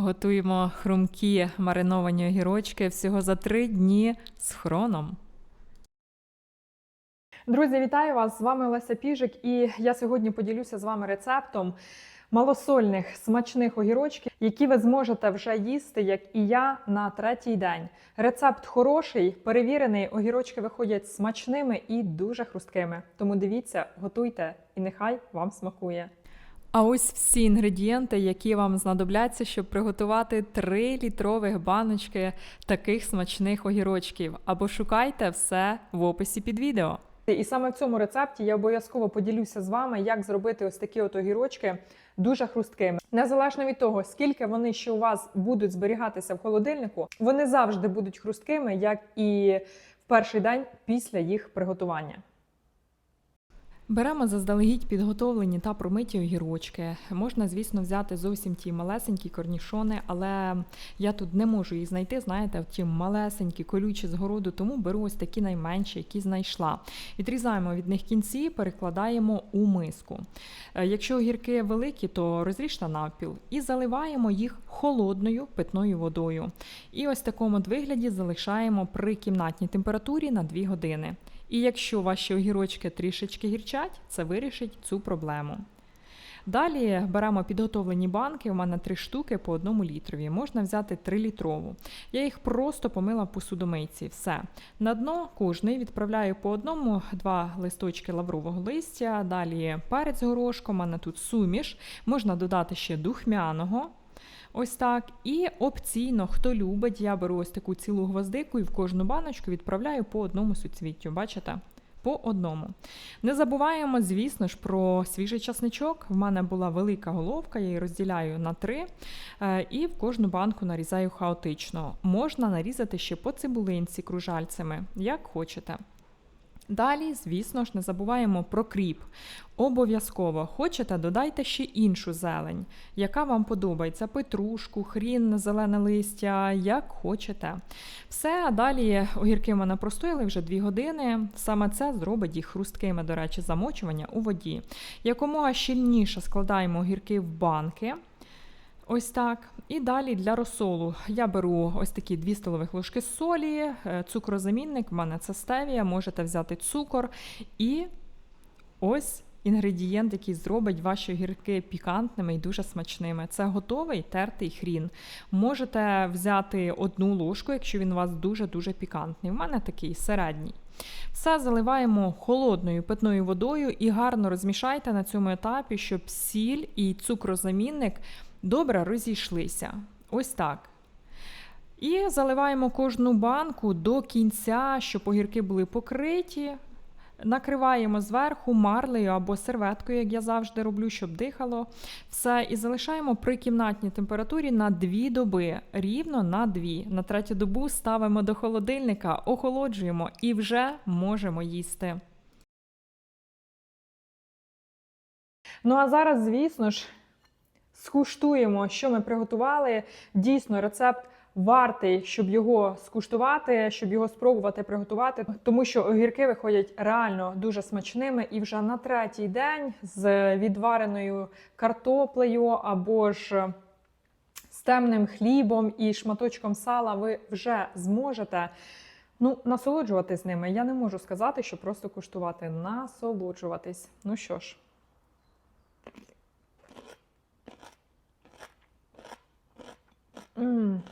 Готуємо хрумкі мариновані огірочки всього за три дні з хроном. Друзі, вітаю вас! З вами Олеся Піжик, і я сьогодні поділюся з вами рецептом малосольних смачних огірочків, які ви зможете вже їсти, як і я, на третій день. Рецепт хороший, перевірений. Огірочки виходять смачними і дуже хрусткими. Тому дивіться, готуйте, і нехай вам смакує. А ось всі інгредієнти, які вам знадобляться, щоб приготувати 3 літрових баночки таких смачних огірочків. Або шукайте все в описі під відео. І саме в цьому рецепті я обов'язково поділюся з вами, як зробити ось такі от огірочки дуже хрусткими. Незалежно від того, скільки вони ще у вас будуть зберігатися в холодильнику, вони завжди будуть хрусткими, як і в перший день після їх приготування. Беремо заздалегідь підготовлені та промиті огірочки. Можна, звісно, взяти зовсім ті малесенькі корнішони, але я тут не можу їх знайти, знаєте, ті малесенькі, колючі з городу, тому беру ось такі найменші, які знайшла. Відрізаємо від них кінці, перекладаємо у миску. Е, Якщо огірки великі, то розріжте навпіл і заливаємо їх холодною питною водою. І ось в такому вигляді залишаємо при кімнатній температурі на 2 години. І якщо ваші огірочки трішечки гірчать, це вирішить цю проблему. Далі беремо підготовлені банки, у мене три штуки по одному літрові. Можна взяти 3 літрову. Я їх просто помила в посудомийці. Все. На дно кожний відправляю по одному два листочки лаврового листя, далі перець горошком, у мене тут суміш. Можна додати ще духмяного. Ось так. І опційно, хто любить, я беру ось таку цілу гвоздику і в кожну баночку відправляю по одному суцвіттю. Бачите? По одному. Не забуваємо, звісно ж, про свіжий часничок. В мене була велика головка, я її розділяю на три е, і в кожну банку нарізаю хаотично. Можна нарізати ще по цибулинці кружальцями, як хочете. Далі, звісно ж, не забуваємо про кріп. Обов'язково хочете, додайте ще іншу зелень, яка вам подобається: петрушку, хрін, зелене листя, як хочете. Все, а далі огірки мене простояли вже 2 години. Саме це зробить їх хрусткими, до речі, замочування у воді. Якомога щільніше складаємо огірки в банки. Ось так. І далі для розсолу я беру ось такі 2 столових ложки солі, е, цукрозамінник, в мене це стевія, можете взяти цукор. І ось інгредієнт, який зробить ваші огірки пікантними і дуже смачними. Це готовий тертий хрін. Можете взяти одну ложку, якщо він у вас дуже-дуже пікантний. У мене такий середній. Все заливаємо холодною питною водою і гарно розмішайте на цьому етапі, щоб сіль і цукрозамінник добре розійшлися. Ось так. І заливаємо кожну банку до кінця, щоб огірки були покриті. Накриваємо зверху марлею або серветкою, як я завжди роблю, щоб дихало. Все, і залишаємо при кімнатній температурі на 2 доби, рівно на 2. На третю добу ставимо до холодильника, охолоджуємо і вже можемо їсти. Ну а зараз, звісно ж, скуштуємо, що ми приготували. Дійсно, рецепт вартий, щоб його скуштувати, щоб його спробувати приготувати, тому що огірки виходять реально дуже смачними. І вже на третій день з відвареною картоплею або ж з темним хлібом і шматочком сала ви вже зможете. Ну, насолоджуватись ними. Я не можу сказати, що просто куштувати. Насолоджуватись. Ну що ж. М.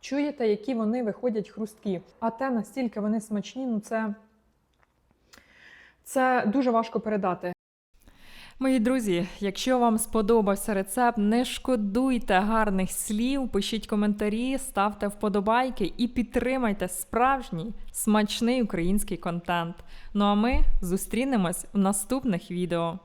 Чуєте, які вони виходять хрусткі. А те, настільки вони смачні, ну це, це дуже важко передати. Мої друзі, якщо вам сподобався рецепт, не шкодуйте гарних слів, пишіть коментарі, ставте вподобайки і підтримайте справжній смачний український контент. Ну а ми зустрінемось в наступних відео.